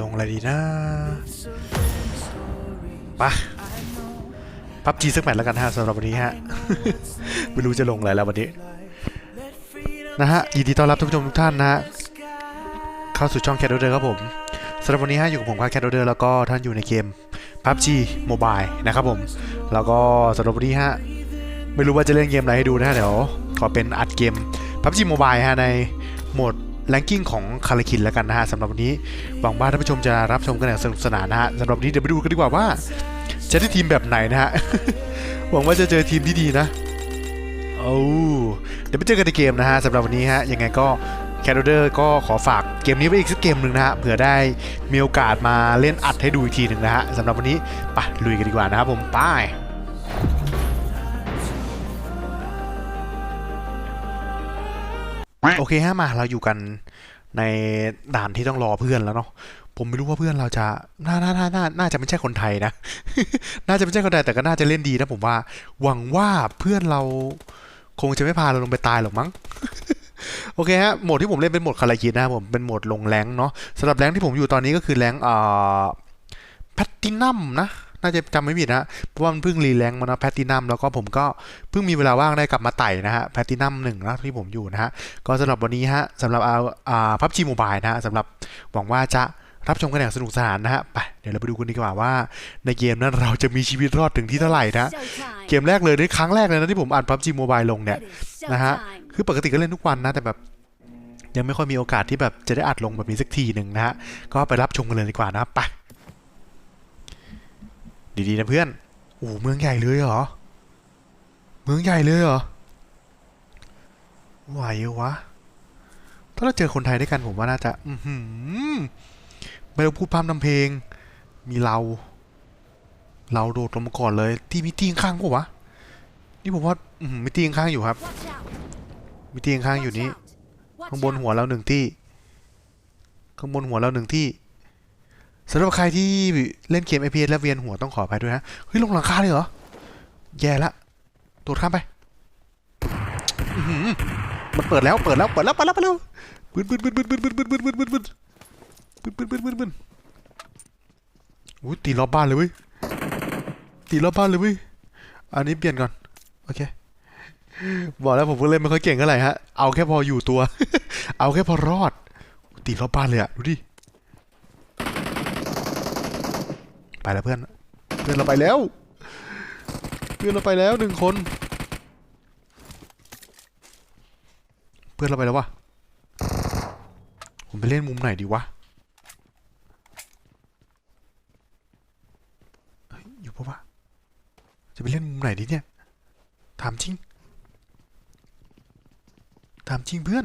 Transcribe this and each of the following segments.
ลงอะไรดีนะปะพับจีสักแมตช์แล้วกันฮะสำหรับวันนี้ฮะ ไม่รู้จะลงอะไรแล้ววันนี้ นะฮะ ยินดีต้อนรับท่านผู้ชมทุกท่านนะฮะ เข้าสู่ช่องแคทเดอร์ครับผมสำหรับวันนี้ฮะอยู่กับผมครับแคทเดอร์แล้วก็ท่านอยู่ในเกม PUBG Mobile นะครับผม แล้วก็สำหรับวันนี้ฮะ ไม่รู้ว่าจะเล่นเกมอะไรให้ดูนะฮะเดี๋ยวขอเป็นอัดเกม PUBG Mobile ฮะในโหมด แรงกิ้งของคาราคินแล้วกันนะฮะสำหรับวันนี้หวังว่าท่านผู้ชมจะรับชมกันอย่างสนุกสนานนะฮะสำหรับวันนี้เดี๋ยวไปดูกันดีกว่าว่า จะได้ทีมแบบไหนนะฮะหวังว่าจะเจอทีมที่ดีนะเอาเดี๋ยวไปเจอกันในเกมนะฮะสำหรับวันนี้ฮะยังไงก็แค d เดอร์ก็ขอฝากเกมนี้ไว้อีกสักเกมหนึ่งนะฮะเผื่อได้มีโอกาสมาเล่นอัดให้ดูอีกทีหนึ่งนะฮะสำหรับวันนี้ไปลุยกันดีกว่านะครับผมไป โอเคฮะมาเราอยู่กันในด่านที่ต้องรอเพื่อนแล้วเนาะผมไม่รู้ว่าเพื่อนเราจะน่าน่าน่าน่าน่าจะไม่ใช่คนไทยนะ น่าจะไม่ใช่คนไทยแต่ก็น่าจะเล่นดีนะผมว่า หวังว่าเพื่อนเราคงจะไม่พาเราลงไปตายหรอกมั้ง โอเคฮะ โหมดที่ผมเล่นเป็นโหมดคาราคินนะผม เป็นโหมดลงแรงเนาะสำหรับแรงที่ผมอยู่ตอนนี้ก็คือแรงค์อ่าแพตตินัมนะ น่าจะจำไม่ผิดนะ เพราะว่ามันเพิ่งรีแรงค์มานะแพตตินัมแล้วก็ผมก็เพิ่งมีเวลาว่างได้กลับมาไต่นะฮะแพตตินัมหนึ่งนะที่ผมอยู่นะฮะ ก็สำหรับวันนี้ฮะสำหรับอ่าอ่าพับจีโมบายนะฮะสำหรับหวังว่าจะรับชมกันอย่างสนุกสนานนะฮะ ไป เดี๋ยวเราไปดูกันดีกว่าว่า ในเกมนั้นเราจะมีชีวิตรอดถึงที่เท่าไหร่นะ เกมแรกเลยนี่ครั้งแรกเลยนะที่ผมอัดพับจีโมบายลงเนี่ยนะฮะ คือปกติก็เล่นทุกวันนะแต่แบบยังไม่ค่อยมีโอกาสที่แบบจะได้อัดลงแบบนี้สักทีหนึ่งนะฮะ ก็ไปรับชมกันเลยดีกว่านะครับไป ดีๆนะเพื่อนโอ้เมืองใหญ่เลยเหรอ เมืองใหญ่เลยเหรอไหววะ ถ้าเราเจอคนไทยด้วยกันผมว่าน่าจะ อือหือไม่ต้องพูดพร่ำทำเพลง มีเรา เราโดดลงมาก่อนเลย ที่มีตีงข้างๆปะวะ นี่ผมว่า อือหือมีตีข้างอยู่ครับ มีตีงข้างอยู่นี้ ข้างบนหัวเราหนึ่งที่ ข้างบนหัวเราหนึ่งที่ สำหรับใครที่เล่นเกม FPS แล้วเวียนหัวต้องขออภัยด้วยนะ เฮ้ย ลงหลังคาเลยเหรอ แย่ละโดดข้ามไป มันเปิดแล้ว เปิดแล้ว เปิดแล้ว เปิดแล้วเปิดแล้วบึ้นบึ้นบึ้นบึ้นบึ้นบึ้นบึ้นบึ้นบึ้นบึ้นบึ้นบึ้นบึ้นบึ้นบึ้นบึ้นบึ้นอุ้ยตีรอบบ้านเลยเว้ย ตีรอบบ้านเลยเว้ย อันนี้เปลี่ยนก่อน โอเค บอกแล้วผมก็เล่นไม่ค่อยเก่งเท่าไหร่ฮะ เอาแค่พออยู่ตัว เอาแค่พอรอด ตีรอบบ้านเลยอะดูดิ ไปแล้วเพื่อน เพื่อนเราไปแล้ว เพื่อนเราไปแล้วหนึ่งคน เพื่อนเราไปแล้ววะ ผมไปเล่นมุมไหนดีวะ อยู่ปะวะ จะไปเล่นมุมไหนดีเนี่ย ถามจริง ถามจริงเพื่อน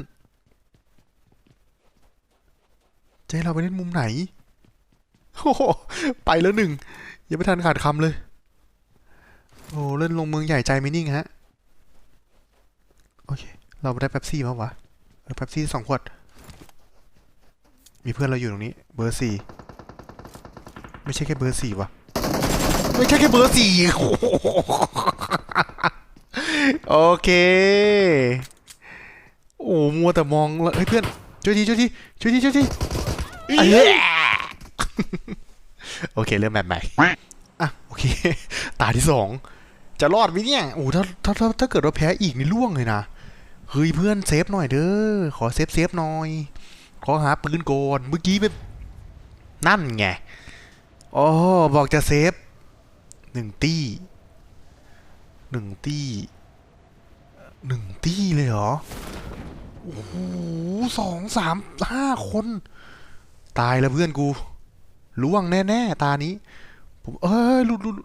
จะให้เราไปเล่นมุมไหนโอ้โห ไปแล้วหนึ่งยังไม่ทันขาดคำเลย โอ้เล่นลงเมืองใหญ่ใจไม่นิ่งฮะ โอเค เราได้แป๊บซี่มาวะเออแป๊บซี่สองขวด มีเพื่อนเราอยู่ตรงนี้ เบอร์สี่ไม่ใช่แค่เบอร์สี่วะไม่ใช่แค่เบอร์สี่โอเค โอ้มัวแต่มองแล้เฮ้ยเพื่อนช่วยทีช่วยทีช่วยทีช่วยทีเอ้ โอเค เริ่มแบบใหม่อะโอเค ตาที่สองจะรอดไหมเนี่ยโอ้ถ้าถ้าถ้าถ้าเกิดเราแพ้อีกนี่ล่วงเลยนะเฮ้ยเพื่อนเซฟหน่อยเด้อขอเซฟเซฟหน่อย ขอหาปืนก่อนเมื่อกี้แบบนั่นไงอ๋อบอกจะเซฟหนึ่งตี้หนึ่งตี้หนึ่งตี้เลยเหรอ โอ้โหสองสามห้าคน ตายแล้วเพื่อนกู ล่วงแน่ๆตานี้ ผมเอ้ยหลุดหลุด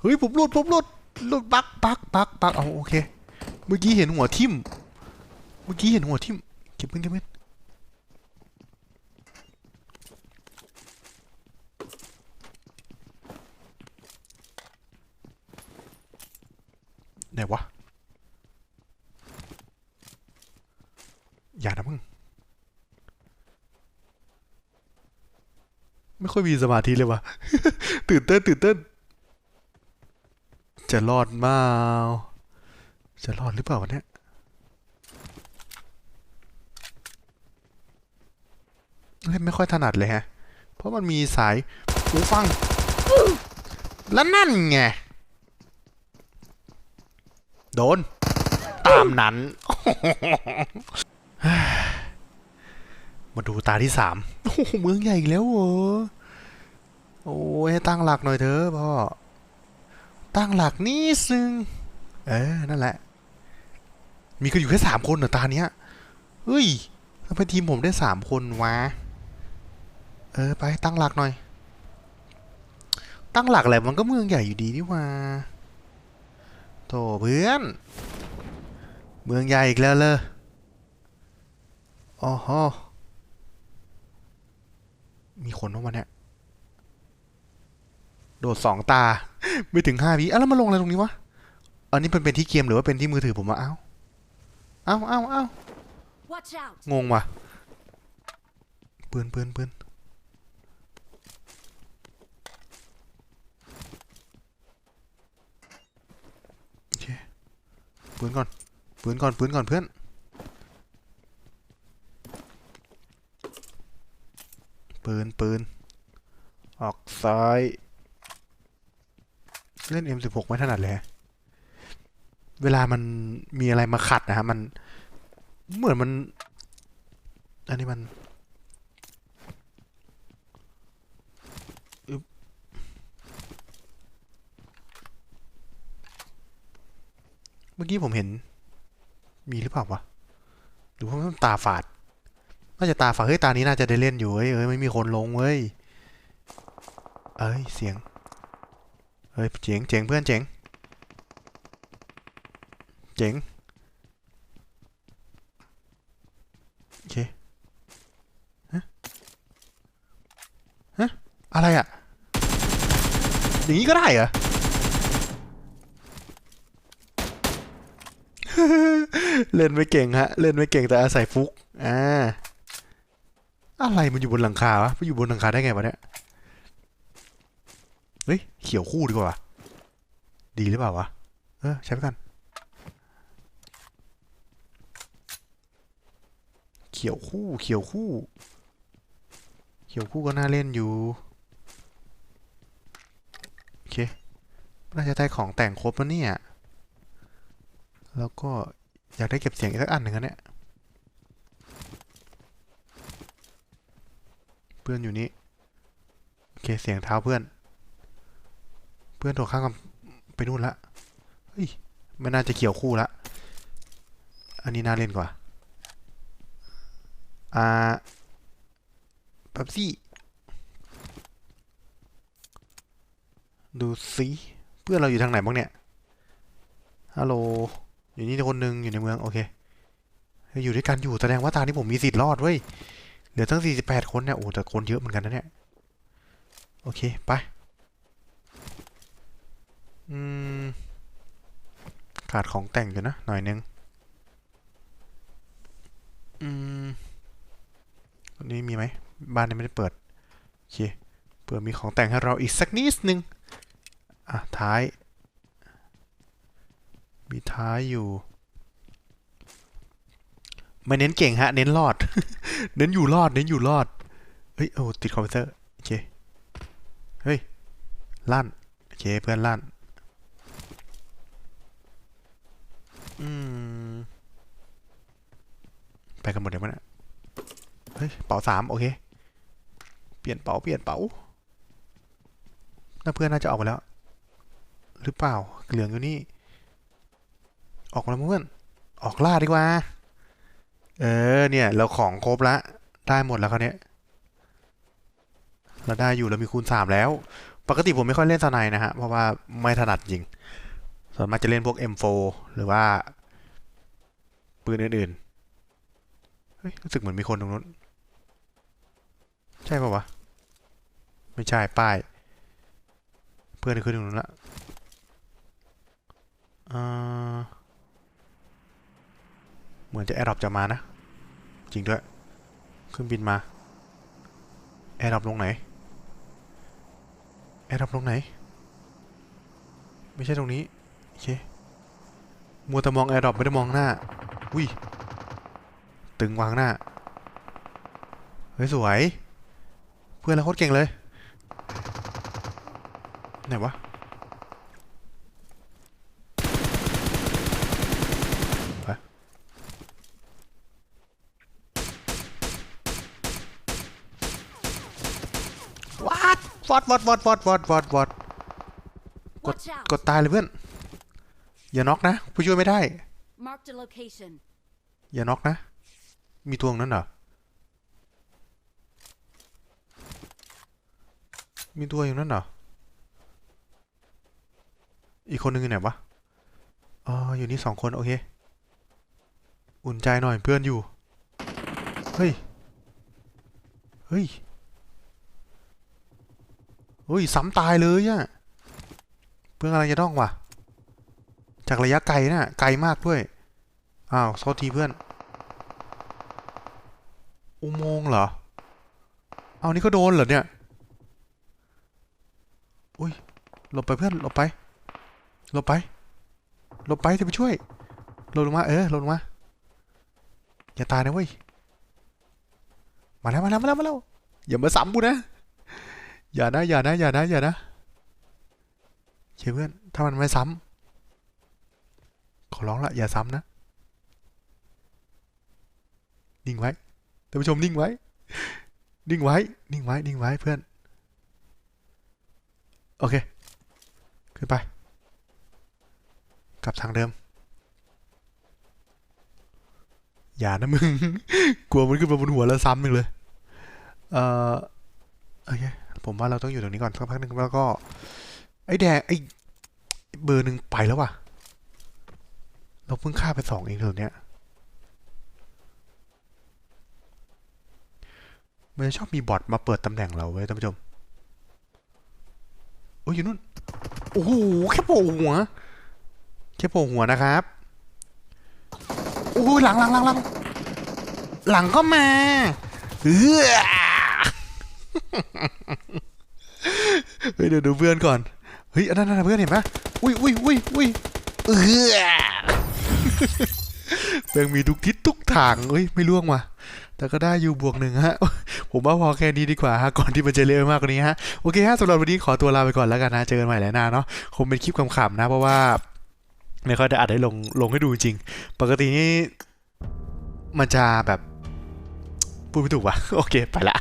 เฮ้ยผมหลุดผมหลุดหลุดปักปักปักปักเอาโอเค เมื่อกี้เห็นหัวทิ่ม เมื่อกี้เห็นหัวทิ่มเก็บเงินเก็บเงินวะ อย่านะมึง ไม่ค่อยมีสมาธิเลยวะตื่นเต้นตื่นเต้น จะรอดมาจะรอดหรือเปล่าวะเนี่ยเล่นไม่ค่อยถนัดเลยฮะ เพราะมันมีสายหูฟัง แล้วนั่นไง โดน ตามนั้น มาดูตาที่สามโอ้เมืองใหญ่อีกแล้วเหรอโอ้ยตั้งหลักหน่อยเถอะพ่อ ตั้งหลักนิดนึงเออ นั่นแหละ มีกันอยู่แค่สามคนเหรอตาเนี้ยเฮ้ยทำไมทีมผมได้สามคนวะ เออ ไปตั้งหลักหน่อย ตั้งหลักอะไรมันก็เมืองใหญ่อยู่ดีนี่ว่าโถเพื่อน เมืองใหญ่อีกแล้วเลยอ๋อฮะ มีคนเข้ามาเนี่ยโดดสองตา ไม่ถึงห้าวิอะแล้วมาลงอะไรตรงนี้วะ อันนี้เป็นเป็นที่เกมหรือว่าเป็นที่มือถือผมวะเอ้าเอ้าเอ้าเอ้า Watch out! งงว่ะปืนปืนปืนโอเคปืนก่อนปืนก่อนปืนก่อนเพื่อน นปืน ออกซ้าย เล่น M16 ไม่ถนัดเลย เวลามันมีอะไรมาขัดนะฮะ มันเหมือนมัน อันนี้มันเมื่อกี้ผมเห็น มีหรือเปล่าวะ หรือว่ามันตาฝาด น่าจะตาฝาดเฮ้ยตานี้น่าจะได้เล่นอยู่เฮ้ยเอ้ยไม่มีคนลงเว้ยเอ้ยเสียงเฮ้ยเจ๋งเจ๋งเพื่อนเจ๋งเจ๋งโอเคฮะฮะอะไรอะอย่างนี้ก็ได้เหรอเล่นไม่เก่งฮะ เล่นไม่เก่งแต่อาศัยฟุก อ่า อะไรมันอยู่บนหลังคาวะมันอยู่บนหลังคาได้ไงวะเนี่ย เฮ้ย เขียวคู่ดีกว่า ดีหรือเปล่าวะ เออ ใช้ไปกัน เขียวคู่ เขียวคู่ เขียวคู่ก็น่าเล่นอยู่ โอเค น่าจะได้ของแต่งครบแล้วเนี่ย แล้วก็อยากได้เก็บเสียงอีกสักอันหนึ่งอะเนี่ย เพื่อนอยู่นี่โอเคเสียงเท้าเพื่อน เพื่อนโดดข้ามกับไปนู่นละเฮ้ยไม่น่าจะเขี่ยวคู่ละอันนี้น่าเล่นกว่าอ่าแป๊บซี่ดูสิเพื่อนเราอยู่ทางไหนบ้างเนี่ยฮัลโหลอยู่นี่คนหนึ่งอยู่ในเมืองโอเคอยู่ด้วยกันอยู่แสดงว่าตานี้ผมมีสิทธิ์รอดเว้ย เหลือตั้ง 48 คนเนี่ย โอ้แต่คนเยอะเหมือนกันนะเนี่ย โอเค ไป อืม ขาดของแต่งอยู่นะ หน่อยนึง อืมอันนี้มีไหม บ้านนี้ไม่ได้เปิด โอเคเผื่อมีของแต่งให้เราอีกสักนิดนึง อะ ท้าย มีท้ายอยู่ ไม่เน้นเก่งฮะ เน้นรอด เน้นอยู่รอด เน้นอยู่รอด เฮ้ย โอ้ติดคอมพิวเตอร์ โอเค เฮ้ย ลั่น โอเค เพื่อนลั่น อืม ไปกันหมดเลยวะเนี่ยเฮ้ย เป๋าสามโอเค เปลี่ยนเป๋า เปลี่ยนเป๋าน่าเพื่อนน่าจะออกมาแล้ว หรือเปล่า เหลืองอยู่นี่ ออกมาแล้วเพื่อน ออกล่าดีกว่า เออเนี่ย เราของครบละ ได้หมดแล้วเขาวเนี้ยเราได้อยู่เรามีคูณสามแล้ว ปกติผมไม่ค่อยเล่นสไนนะฮะ เพราะว่าไม่ถนัดจริงส่วนมากจะเล่นพวก M4 หรือว่า ปืนอื่นๆ เฮ้ย รู้สึกเหมือนมีคนตรงนู้น ใช่ป่าวะ ไม่ใช่ ป้าย เพื่อนขึ้นตรงนู้นละอ่า เหมือนจะแอร์ดรอปจะมานะ จริงด้วยเครื่องบินมาแอร์ดรอปลงไหนแอร์ดรอปลงไหน ไม่ใช่ตรงนี้โอเคมัวแต่มองแอร์ดรอปไม่ได้มองหน้าอุ้ยตึงวางหน้าเฮ้ยสวย เพื่อนเราโคตรเก่งเลย ไหนวะ ไป วัดวอดวอดวอดวอดวอดวอดวอด Watch out! กดตายเลยเพื่อน อย่าน็อกนะ ผู้ช่วยไม่ได้ Marked a location. อย่าน็อกนะ มีตัวตรงนั้นเหรอ มีตัวอยู่นั่นเหรอ อีกคนนึงอยู่ไหนวะ อ๋อ อยู่นี่สองคน โอเค อุ่นใจหน่อยเพื่อนอยู่ เฮ้ย เฮ้ย เฮ้ยซ้ำตายเลยอะเพื่อนอะไรจะต้องวะจากระยะไกลน่ะไกลมากด้วยอ้าวโทษทีเพื่อน อุโมงเหรอ เอานี่ก็โดนเหรอเนี่ย อุ้ยหลบไปเพื่อนหลบไปหลบไปหลบไปจะไปช่วยหลบลงมาเออหลบลงมาอย่าตายนะเว้ยมาแล้วมาแล้วมาแล้วมาแล้วอย่ามาซ้ำกูนะ อย่านะอย่านะอย่านะอย่านะเชื่อเพื่อนถ้ามันไม่ซ้ำขอร้องละอย่าซ้ำนะนิ่งไว้ท่านผู้ชมนิ่งไว้ นิ่งไว้ นิ่งไว้ นิ่งไว้เพื่อน โอเค ขึ้นไป กลับทางเดิม อย่านะมึง กลัวมันขึ้นมาบนหัวแล้วซ้ำมึงเลย เอ่อ โอเค ผมว่าเราต้องอยู่ตรงนี้ก่อนสักพักหนึ่งแล้วก็ ไอ้แดงไอ้เบอร์หนึ่งไปแล้วว่ะ เราเพิ่งฆ่าไปสองเองเถอะเนี่ยมันจะชอบมีบอทมาเปิดตำแหน่งเราไว้ยท่านผู้ชม โอ้ยอยู่นู่น โอ้โหแค่โผล่หัว แค่โผล่หัวนะครับ โอ้ยหลังหลังหลังหลังหลังก็มาเออ เฮ้ยเดี๋ยวดูเพื่อนก่อน เฮ้ยอันนั้นเพื่อนเห็นปะอุ้ยอุ้ยอุ้ยอุ้ยเออแม่งมีทุกทิศทุกทางเฮ้ยไม่ล่วงว่ะแต่ก็ได้อยู่บวกหนึ่งฮะ ผมว่าพอแค่นี้ดีกว่าฮะ ก่อนที่มันจะเร็วมากกว่านี้ฮะ โอเคฮะสำหรับวันนี้ขอตัวลาไปก่อนแล้วกันนะ เจอกันใหม่แล้วนะเนาะ คงเป็นคลิปขำๆนะ เพราะว่าไม่ค่อยได้อัดได้ลงลงให้ดูจริง ปกตินี่มันจะแบบพูดไม่ถูกว่ะ โอเค ไปละ